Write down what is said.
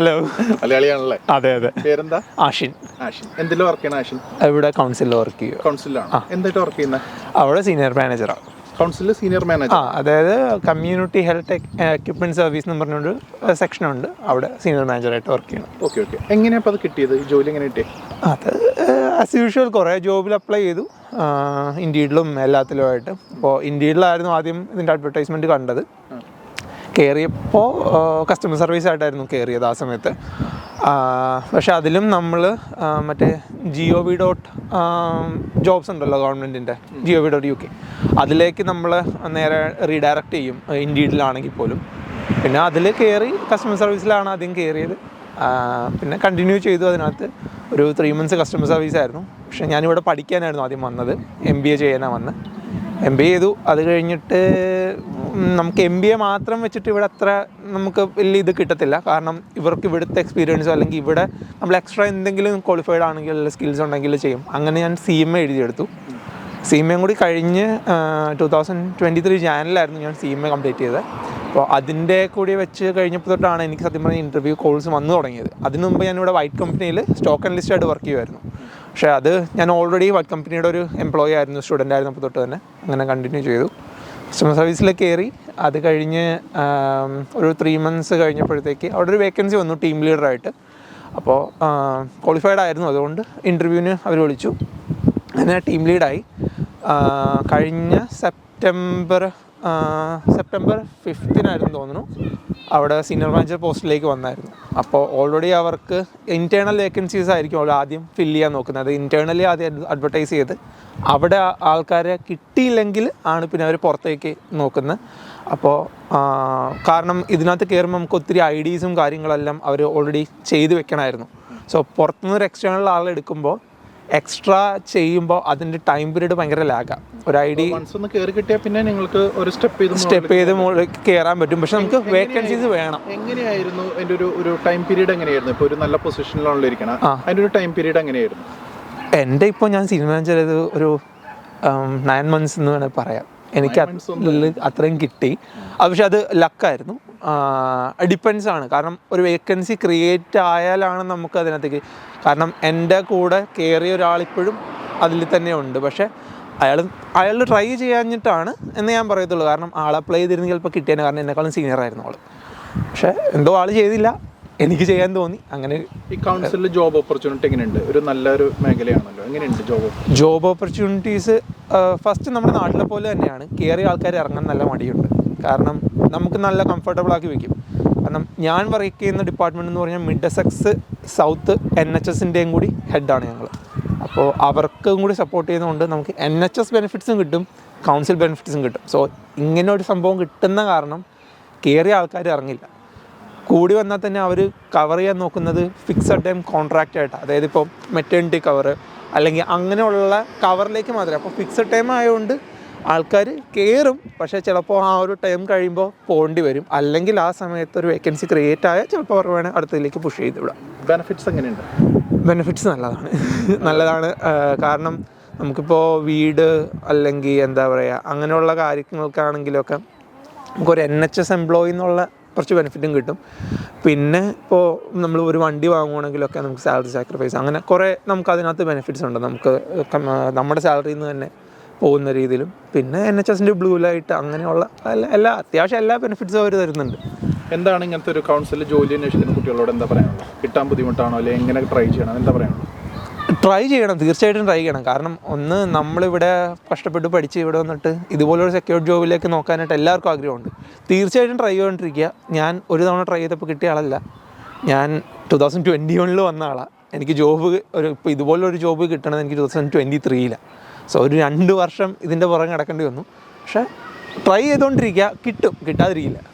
Hello മലയാളിയാണല്ലേ? അതെ അതെ. പേരെന്താ? ആഷിൻ. ആഷിൻ. എന്തിലും വർക്ക് ചെയ്യണം ആഷിൻ? ഇവിടെ കൗൺസിലിൽ വർക്ക് ചെയ്യുക കൗൺസിലാണ് എന്തായിട്ട് വർക്ക് ചെയ്യുന്നത് അവിടെ സീനിയർ മാനേജറാണ് കൗൺസിലിൽ സീനിയർ മാനേജർ ആ അതായത് കമ്മ്യൂണിറ്റി ഹെൽത്ത് എക്യുപ്മെന്റ് സർവീസ് എന്ന് പറഞ്ഞൊരു സെക്ഷൻ ഉണ്ട്. അവിടെ സീനിയർ മാനേജറായിട്ട് വർക്ക് ചെയ്യണം. ഓക്കെ ഓക്കെ എങ്ങനെയാണ് അപ്പോൾ അത് കിട്ടിയത്? ഈ ജോലി എങ്ങനെ കിട്ടിയത് അത് ആസ് യൂഷ്വൽ കുറേ ജോബിൽ അപ്ലൈ ചെയ്തു. ഇൻഡീഡിലും എല്ലാത്തിലുമായിട്ട്. അപ്പോൾ ഇൻഡീഡിലായിരുന്നു ആദ്യം ഇതിന്റെ അഡ്വർടൈസ്മെന്റ് കണ്ടത്. കയറിയപ്പോൾ കസ്റ്റമർ സർവീസ് ആയിട്ടായിരുന്നു കയറിയത് ആ സമയത്ത്. പക്ഷെ അതിലും നമ്മൾ മറ്റേ ജിയോ വി ഡോട്ട് ജോബ്സ് ഉണ്ടല്ലോ ഗവൺമെന്റിന്റെ G O V dot U K അതിലേക്ക് നമ്മൾ നേരെ റീഡയറക്റ്റ് ചെയ്യും ഇൻഡീഡിലാണെങ്കിൽ പോലും. പിന്നെ അതിൽ കയറി കസ്റ്റമർ സർവീസിലാണ് ആദ്യം കയറിയത്. പിന്നെ കണ്ടിന്യൂ ചെയ്തു അതിനകത്ത്. ഒരു ത്രീ മന്ത്സ് കസ്റ്റമർ സർവീസ് ആയിരുന്നു. പക്ഷെ ഞാനിവിടെ പഠിക്കാനായിരുന്നു ആദ്യം വന്നത്. എം ബി എ ചെയ്യാനാണ് വന്നത്. എം ബി എ ചെയ്തു. അത് കഴിഞ്ഞിട്ട് നമുക്ക് എം ബി എ മാത്രം വെച്ചിട്ട് ഇവിടെ അത്ര നമുക്ക് വലിയ ഇത് കിട്ടത്തില്ല. കാരണം ഇവർക്ക് ഇവിടുത്തെ എക്സ്പീരിയൻസോ അല്ലെങ്കിൽ ഇവിടെ നമ്മൾ എക്സ്ട്രാ എന്തെങ്കിലും ക്വാളിഫൈഡ് ആണെങ്കിൽ സ്കിൽസ് ഉണ്ടെങ്കിൽ ചെയ്യും. അങ്ങനെ ഞാൻ സി എം എ എഴുതിയെടുത്തു. സി എം എയും കൂടി കഴിഞ്ഞ് ടു തൗസൻഡ് ട്വന്റി ത്രീ ജാനിലായിരുന്നു ഞാൻ സി എം എ കംപ്ലീറ്റ് ചെയ്തത്. അപ്പോൾ അതിന്റെ കൂടി വെച്ച് കഴിഞ്ഞപ്പോൾ തൊട്ടാണ് എനിക്ക് സത്യം പറഞ്ഞ ഇന്റർവ്യൂ കോൾസ് വന്നു തുടങ്ങിയത്. അതിന് മുമ്പ് ഞാനിവിടെ വൈറ്റ് കമ്പനിയിൽ സ്റ്റോക്ക് അനലിസ്റ്റ് ആയിട്ട് വർക്ക് ചെയ്യുമായിരുന്നു. പക്ഷേ അത് ഞാൻ ഓൾറെഡി വൈറ്റ് കമ്പനിയുടെ ഒരു എംപ്ലോയി ആയിരുന്നു സ്റ്റുഡന്റ് ആയിരുന്നപ്പോൾ തൊട്ട് തന്നെ. അങ്ങനെ കണ്ടിന്യൂ ചെയ്തു. കസ്റ്റമർ സർവീസിൽ കയറി അത് കഴിഞ്ഞ് ഒരു ത്രീ മന്ത്സ് കഴിഞ്ഞപ്പോഴത്തേക്ക് അവിടെ ഒരു വേക്കൻസി വന്നു ടീം ലീഡറായിട്ട് അപ്പോൾ ക്വാളിഫൈഡ് ആയിരുന്നു. അതുകൊണ്ട് ഇന്റർവ്യൂവിന് അവർ വിളിച്ചു. അങ്ങനെ ടീം ലീഡായി കഴിഞ്ഞ സെപ്റ്റംബർ സെപ്റ്റംബർ ഫിഫ്തിനായിരുന്നു തോന്നുന്നു. അവിടെ സീനിയർ മാനേജർ പോസ്റ്റിലേക്ക് വന്നായിരുന്നു. അപ്പോൾ ഓൾറെഡി അവർക്ക് ഇന്റേർണൽ വേക്കൻസീസ് ആയിരിക്കും അവർ ആദ്യം ഫില്ല് ചെയ്യാൻ നോക്കുന്നത്. ഇന്റേർണലി ആദ്യം അഡ്വർടൈസ് ചെയ്ത് അവിടെ ആൾക്കാരെ കിട്ടിയില്ലെങ്കിൽ ആണ് പിന്നെ അവർ പുറത്തേക്ക് നോക്കുന്നത്. അപ്പോൾ കാരണം ഇതിനകത്ത് കയറുമ്പോൾ നമുക്ക് ഒത്തിരി ഐഡീസും കാര്യങ്ങളെല്ലാം അവർ ഓൾറെഡി ചെയ്ത് വെക്കണമായിരുന്നു. സോ പുറത്തുനിന്ന് ഒരു എക്സ്റ്റേണൽ ആളെ എടുക്കുമ്പോൾ എക്സ്ട്രാ ചെയ്യുമ്പോൾ അതിന്റെ ടൈം പീരീഡ് ഭയങ്കര ലാഗാണ് ഒരു ഐ ഡി കയറി കിട്ടിയാൽ പിന്നെ നിങ്ങൾക്ക് ഒരു സ്റ്റെപ്പ് ചെയ്ത് സ്റ്റെപ്പ് ചെയ്ത് മുകളിൽ കയറാൻ പറ്റും. പക്ഷെ നമുക്ക് വേക്കൻസീസ് വേണം. എങ്ങനെയായിരുന്നു എന്റെ ഒരു ഒരു ടൈം പീരീഡ് എങ്ങനെയായിരുന്നു? ഇപ്പോൾ ഒരു നല്ല പൊസിഷനിലാണല്ലോ ഇരിക്കണം. ആ. അതിന്റെ ഒരു ടൈം പീരീഡ് എങ്ങനെയായിരുന്നു? എന്റെ ഇപ്പോൾ ഞാൻ സിനിമ ചെയ്തത് ഒരു നയൻ മന്ത്സ് എന്ന് വേണമെങ്കിൽ പറയാം. എനിക്ക് അത്രയും കിട്ടി. അത് പക്ഷെ അത് ലക്കായിരുന്നു. ഡിപ്പെൻസ് ആണ് കാരണം ഒരു വേക്കൻസി ക്രിയേറ്റ് ആയാലാണ് നമുക്ക് അതിനകത്തേക്ക് കാരണം എന്റെ കൂടെ കയറിയ ഒരാളിപ്പോഴും അതിൽ തന്നെ ഉണ്ട്. പക്ഷേ അയാൾ അയാൾ ട്രൈ ചെയ്യാഞ്ഞിട്ടാണ് എന്ന് ഞാൻ പറയത്തുള്ളൂ. കാരണം ആൾ അപ്ലൈ ചെയ്തിരുന്നെങ്കിൽ ചിലപ്പോൾ കിട്ടിയേനെ. കാരണം എന്നെക്കാളും സീനിയർ ആയിരുന്നു ആൾ പക്ഷേ എന്തോ ആൾ ചെയ്തില്ല. എനിക്ക് ചെയ്യാൻ തോന്നി. അങ്ങനെ ഈ കൗൺസിലിൽ ജോബ് ഓപ്പർച്യൂണിറ്റി എങ്ങനെയുണ്ട്? ഒരു നല്ലൊരു മേഖലയാണല്ലോ. എങ്ങനെയുണ്ട് ജോബ് ജോബ് ഓപ്പർച്യൂണിറ്റീസ് ഫസ്റ്റ് നമ്മുടെ നാട്ടിലെ പോലെ തന്നെയാണ്. കയറിയ ആൾക്കാർ ഇറങ്ങാൻ നല്ല മടിയുണ്ട്. കാരണം നമുക്ക് നല്ല കംഫർട്ടബിൾ ആക്കി വെക്കും. കാരണം ഞാൻ വർക്ക് ചെയ്യുന്ന ഡിപ്പാർട്ട്മെന്റ് എന്ന് പറഞ്ഞാൽ മിഡ്സെക്സ് സൗത്ത് എൻ എച്ച് എസിന്റെയും കൂടി ഹെഡാണ് ഞങ്ങൾ അപ്പോൾ അവർക്കും കൂടി സപ്പോർട്ട് ചെയ്യുന്നതുകൊണ്ട് നമുക്ക് എൻ എച്ച് എസ് ബെനിഫിറ്റ്സും കിട്ടും കൗൺസിൽ ബെനിഫിറ്റ്സും കിട്ടും. സോ ഇങ്ങനെ ഒരു സംഭവം കിട്ടുന്ന കാരണം കയറിയ ആൾക്കാർ ഇറങ്ങില്ല. കൂടി വന്നാൽ തന്നെ അവർ കവർ ചെയ്യാൻ നോക്കുന്നത് ഫിക്സഡ് ടൈം കോൺട്രാക്റ്റ് ആയിട്ടാണ് അതായത് ഇപ്പോൾ മെറ്റേണിറ്റി കവർ അല്ലെങ്കിൽ അങ്ങനെയുള്ള കവറിലേക്ക് മാത്രമേ. അപ്പോൾ ഫിക്സഡ് ടൈം ആയതുകൊണ്ട് ആൾക്കാർ കയറും പക്ഷേ ചിലപ്പോൾ ആ ഒരു ടൈം കഴിയുമ്പോൾ പോകേണ്ടി വരും. അല്ലെങ്കിൽ ആ സമയത്ത് ഒരു വേക്കൻസി ക്രിയേറ്റ് ആയാൽ ചിലപ്പോൾ അവർ വേണേൽ അടുത്തതിലേക്ക് പുഷ് ചെയ്ത് വിടാം. ബെനിഫിറ്റ്സ് എങ്ങനെയുണ്ട്? ബെനിഫിറ്റ്സ് നല്ലതാണ്. നല്ലതാണ്. കാരണം നമുക്കിപ്പോൾ വീട് അല്ലെങ്കിൽ എന്താ പറയുക അങ്ങനെയുള്ള കാര്യങ്ങൾക്കാണെങ്കിലൊക്കെ നമുക്കൊരു എൻ എച്ച് എസ് എംപ്ലോയി എന്നുള്ള കുറച്ച് ബെനിഫിറ്റും കിട്ടും. പിന്നെ ഇപ്പോൾ നമ്മൾ ഒരു വണ്ടി വാങ്ങുകയാണെങ്കിലൊക്കെ നമുക്ക് സാലറി സാക്രിഫൈസ് അങ്ങനെ കുറേ നമുക്ക് അതിനകത്ത് ബെനിഫിറ്റ്സ് ഉണ്ട്. നമുക്ക് നമ്മുടെ സാലറിയിൽ നിന്ന് തന്നെ പോകുന്ന രീതിയിലും. പിന്നെ എൻ എച്ച് എസിന്റെ ബ്ലൂ ലൈറ്റ് അങ്ങനെയുള്ള എല്ലാ അത്യാവശ്യം എല്ലാ ബെനിഫിറ്റ്സും അവർ തരുന്നുണ്ട്. എന്താണ് ഇങ്ങനത്തെ ഒരു കൗൺസിലിൽ ജോലി അന്വേഷിക്കുന്ന കുട്ടികളോട് എന്താ പറയാനുള്ളത്? കിട്ടാൻ ബുദ്ധിമുട്ടാണോ? അല്ലെങ്കിൽ എങ്ങനെ ട്രൈ ചെയ്യണം? എന്താ പറയാനുള്ളത്? ട്രൈ ചെയ്യണം തീർച്ചയായിട്ടും ട്രൈ ചെയ്യണം. കാരണം ഒന്ന് നമ്മളിവിടെ കഷ്ടപ്പെട്ട് പഠിച്ച് ഇവിടെ വന്നിട്ട് ഇതുപോലൊരു സെക്യൂർ ജോബിലേക്ക് നോക്കാനായിട്ട് എല്ലാവർക്കും ആഗ്രഹമുണ്ട്. തീർച്ചയായിട്ടും ട്രൈ ചെയ്തുകൊണ്ടിരിക്കുക ഞാൻ ഒരു തവണ ട്രൈ ചെയ്തപ്പോൾ കിട്ടിയ ആളല്ല. ഞാൻ ടു തൗസൻഡ് ട്വന്റി വണ്ണിൽ വന്ന ആളാണ് എനിക്ക് ജോബ് ഒരു ഇപ്പോൾ ഇതുപോലൊരു ജോബ് കിട്ടണത് എനിക്ക് ടു തൗസൻഡ് ട്വന്റി ത്രീയിലാണ് സോ ഒരു രണ്ട് വർഷം ഇതിന്റെ പുറകെ നടക്കേണ്ടി വന്നു. പക്ഷേ ട്രൈ ചെയ്തുകൊണ്ടിരിക്കുക കിട്ടും. കിട്ടാതിരിക്കില്ല.